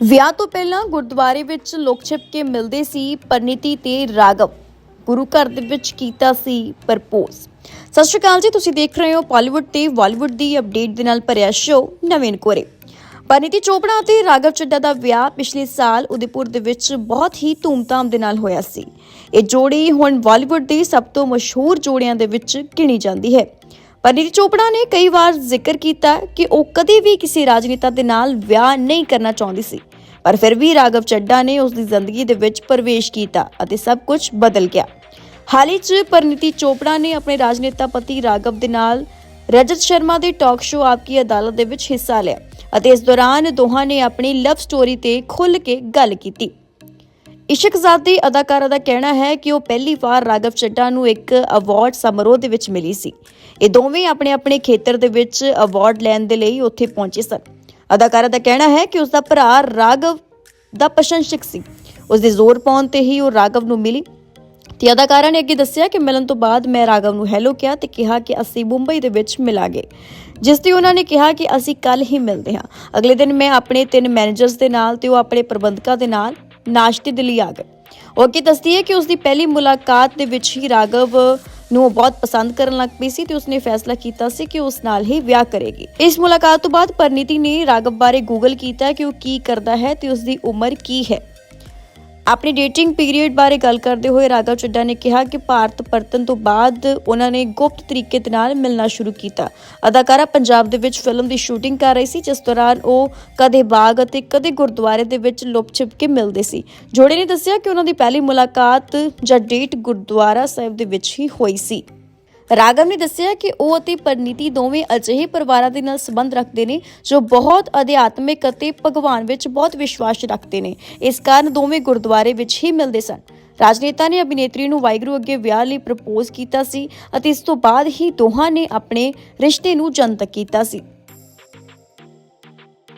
ਵਿਆਹ ਤੋਂ ਪਹਿਲਾਂ ਗੁਰਦੁਆਰੇ ਵਿੱਚ ਲੋਕ ਛਿਪ ਕੇ ਮਿਲਦੇ ਸੀ ਪਰਨੀਤੀ ਤੇ ਰਾਗਵ। ਗੁਰੂ ਘਰ ਦੇ ਵਿੱਚ ਕੀਤਾ ਸੀ ਪ੍ਰਪੋਜ਼। ਸਤਿ ਸ਼੍ਰੀ ਅਕਾਲ ਜੀ, ਤੁਸੀਂ ਦੇਖ ਰਹੇ ਹੋ ਪਾਲੀਵੁੱਡ ਤੇ ਬਾਲੀਵੁੱਡ ਦੀ ਅਪਡੇਟ ਦੇ ਨਾਲ ਭਰਿਆ ਸ਼ੋਅ ਨਵੀਨ ਕੋਰੇ। ਪਰਨੀਤੀ ਚੋਪੜਾ ਅਤੇ ਰਾਗਵ ਚੱਡਾ ਦਾ ਵਿਆਹ ਪਿਛਲੇ ਸਾਲ ਉਦੈਪੁਰ ਦੇ ਵਿੱਚ ਬਹੁਤ ਹੀ ਧੂਮਧਾਮ ਦੇ ਨਾਲ ਹੋਇਆ ਸੀ। ਇਹ ਜੋੜੀ ਹੁਣ ਬਾਲੀਵੁੱਡ ਦੀ ਸਭ ਤੋਂ ਮਸ਼ਹੂਰ ਜੋੜਿਆਂ ਦੇ ਵਿੱਚ ਗਿਣੀ ਜਾਂਦੀ ਹੈ। ਪਰਨੀਤ ਚੋਪੜਾ ਨੇ ਕਈ ਵਾਰ ਜ਼ਿਕਰ ਕੀਤਾ ਕਿ ਉਹ ਕਦੇ ਵੀ ਕਿਸੇ ਰਾਜਨੇਤਾ ਦੇ ਨਾਲ ਵਿਆਹ ਨਹੀਂ ਕਰਨਾ ਚਾਹੁੰਦੀ ਸੀ। ਪਰ ਫਿਰ ਵੀ ਰਾਘਵ ਚੱਡਾ ਨੇ ਉਸ ਦੀ ਜ਼ਿੰਦਗੀ ਦੇ ਵਿੱਚ ਪ੍ਰਵੇਸ਼ ਕੀਤਾ ਅਤੇ ਸਭ ਕੁਝ ਬਦਲ ਗਿਆ। ਹਾਲ ਹੀ 'ਚ ਪਰਨੀਤੀ ਚੋਪੜਾ ਨੇ ਆਪਣੇ ਰਾਜਨੇਤਾ ਪਤੀ ਰਾਘਵ ਦੇ ਨਾਲ ਰਜਤ ਸ਼ਰਮਾ ਦੇ ਟਾਕ ਸ਼ੋਅ ਆਪਕੀ ਅਦਾਲਤ ਦੇ ਵਿੱਚ ਹਿੱਸਾ ਲਿਆ ਅਤੇ ਇਸ ਦੌਰਾਨ ਦੋਹਾਂ ਨੇ ਆਪਣੀ ਲਵ ਸਟੋਰੀ ਤੇ ਖੁੱਲ੍ਹ ਕੇ ਗੱਲ ਕੀਤੀ। ਇਸ਼ਕਜ਼ਾਦੀ ਅਦਾਕਾਰਾ ਦਾ ਕਹਿਣਾ ਹੈ ਕਿ ਉਹ ਪਹਿਲੀ ਵਾਰ ਰਾਘਵ ਚੱਡਾ ਨੂੰ ਇੱਕ ਅਵਾਰਡ ਸਮਾਰੋਹ ਦੇ ਵਿੱਚ ਮਿਲੀ ਸੀ। ਇਹ ਦੋਵੇਂ ਆਪਣੇ ਆਪਣੇ ਖੇਤਰ ਦੇ ਵਿੱਚ ਅਵਾਰਡ ਲੈਣ ਦੇ ਲਈ ਉੱਥੇ ਪਹੁੰਚੇ ਸਨ। ਅਦਾਕਾਰਾ ਦਾ ਕਹਿਣਾ ਹੈ ਕਿ ਉਸ ਦਾ ਭਰਾ ਰਾਘਵ ਦਾ ਪ੍ਰਸ਼ੰਸਕ ਸੀ। ਉਸ ਦੇ ਜ਼ੋਰ ਪਾਉਣ ਤੇ ਹੀ ਉਹ ਰਾਘਵ ਨੂੰ ਮਿਲੀ। ਤੇ ਅਦਾਕਾਰਾ ਨੇ ਅੱਗੇ ਦੱਸਿਆ ਕਿ ਮਿਲਣ ਤੋਂ ਬਾਅਦ ਮੈਂ ਰਾਘਵ ਨੂੰ ਹੈਲੋ ਕਿਹਾ ਤੇ ਕਿਹਾ ਕਿ ਅਸੀਂ ਮੁੰਬਈ ਦੇ ਵਿੱਚ ਮਿਲਾਂਗੇ। ਜਿਸ ਤੇ ਉਹਨਾਂ ਨੇ ਕਿਹਾ ਕਿ ਅਸੀਂ ਕੱਲ ਹੀ ਮਿਲਦੇ ਹਾਂ। ਅਗਲੇ ਦਿਨ ਮੈਂ ਆਪਣੇ ਤਿੰਨ ਮੈਨੇਜਰਸ ਦੇ ਨਾਲ ਤੇ ਉਹ ਆਪਣੇ ਪ੍ਰਬੰਧਕਾਂ ਦੇ ਨਾਲ ਨਾਸ਼ਤੇ ਦੇ ਲਈ ਆ ਗਏ। ਉਹ ਦੱਸਦੀ ਹੈ ਕਿ ਉਸ ਦੀ ਪਹਿਲੀ ਮੁਲਾਕਾਤ ਦੇ ਵਿੱਚ ਹੀ ਰਾਘਵ ਨੂੰ ਬਹੁਤ ਪਸੰਦ ਕਰਨ ਲੱਗ ਪਈ ਸੀ ਤੇ ਉਸਨੇ ਫੈਸਲਾ ਕੀਤਾ ਸੀ ਕਿ ਉਸ ਨਾਲ ਹੀ ਵਿਆਹ ਕਰੇਗੀ। ਇਸ ਮੁਲਾਕਾਤ ਤੋਂ ਬਾਅਦ ਪਰਨੀਤੀ ਨੇ ਰਾਘਵ ਬਾਰੇ ਗੂਗਲ ਕੀਤਾ ਕਿ ਉਹ ਕੀ ਕਰਦਾ ਹੈ ਤੇ ਉਸ ਦੀ ਉਮਰ ਕੀ ਹੈ। ਆਪਣੀ ਡੇਟਿੰਗ ਪੀਰੀਅਡ ਬਾਰੇ ਗੱਲ ਕਰਦੇ ਹੋਏ ਰਾਘਵ ਚੱਡਾ ਨੇ ਕਿਹਾ ਕਿ ਭਾਰਤ ਪਰਤਨ ਤੋਂ ਬਾਅਦ ਉਹਨਾਂ ਨੇ ਗੁਪਤ ਤਰੀਕੇ ਦੇ ਨਾਲ ਮਿਲਣਾ ਸ਼ੁਰੂ ਕੀਤਾ। ਅਦਾਕਾਰਾ ਪੰਜਾਬ ਦੇ ਵਿੱਚ ਫਿਲਮ ਦੀ ਸ਼ੂਟਿੰਗ ਕਰ ਰਹੀ ਸੀ, ਜਿਸ ਦੌਰਾਨ ਉਹ ਕਦੇ ਬਾਗ ਅਤੇ ਕਦੇ ਗੁਰਦੁਆਰੇ ਦੇ ਵਿੱਚ ਲੁਪ ਛਿਪ ਕੇ ਮਿਲਦੇ ਸੀ। ਜੋੜੇ ਨੇ ਦੱਸਿਆ ਕਿ ਉਹਨਾਂ ਦੀ ਪਹਿਲੀ ਮੁਲਾਕਾਤ ਜਾਂ ਡੇਟ ਗੁਰਦੁਆਰਾ ਸਾਹਿਬ ਦੇ ਵਿੱਚ ਹੀ ਹੋਈ ਸੀ। ਰਾਗਵ ਨੇ ਦੱਸਿਆ ਕਿ ਉਹ ਅਤੇ ਪਰਨੀਤੀ ਦੋਵੇਂ ਅਜਿਹੇ ਪਰਿਵਾਰਾਂ ਦੇ ਨਾਲ ਸੰਬੰਧ ਰੱਖਦੇ ਨੇ ਜੋ ਬਹੁਤ ਅਧਿਆਤਮਿਕ ਅਤੇ ਭਗਵਾਨ ਵਿੱਚ ਬਹੁਤ ਵਿਸ਼ਵਾਸ ਰੱਖਦੇ ਨੇ। ਇਸ ਕਾਰਨ ਦੋਵੇਂ ਗੁਰਦੁਆਰੇ ਵਿੱਚ ਹੀ ਮਿਲਦੇ ਸਨ। ਰਾਜਨੇਤਾ ਨੇ ਅਭਿਨੇਤਰੀ ਨੂੰ ਵਾਹਿਗੁਰੂ ਅੱਗੇ ਵਿਆਹ ਲਈ ਪ੍ਰਪੋਜ਼ ਕੀਤਾ ਸੀ ਅਤੇ ਇਸ ਤੋਂ ਬਾਅਦ ਹੀ ਦੋਹਾਂ ਨੇ ਆਪਣੇ ਰਿਸ਼ਤੇ ਨੂੰ ਜਨਤਕ ਕੀਤਾ ਸੀ।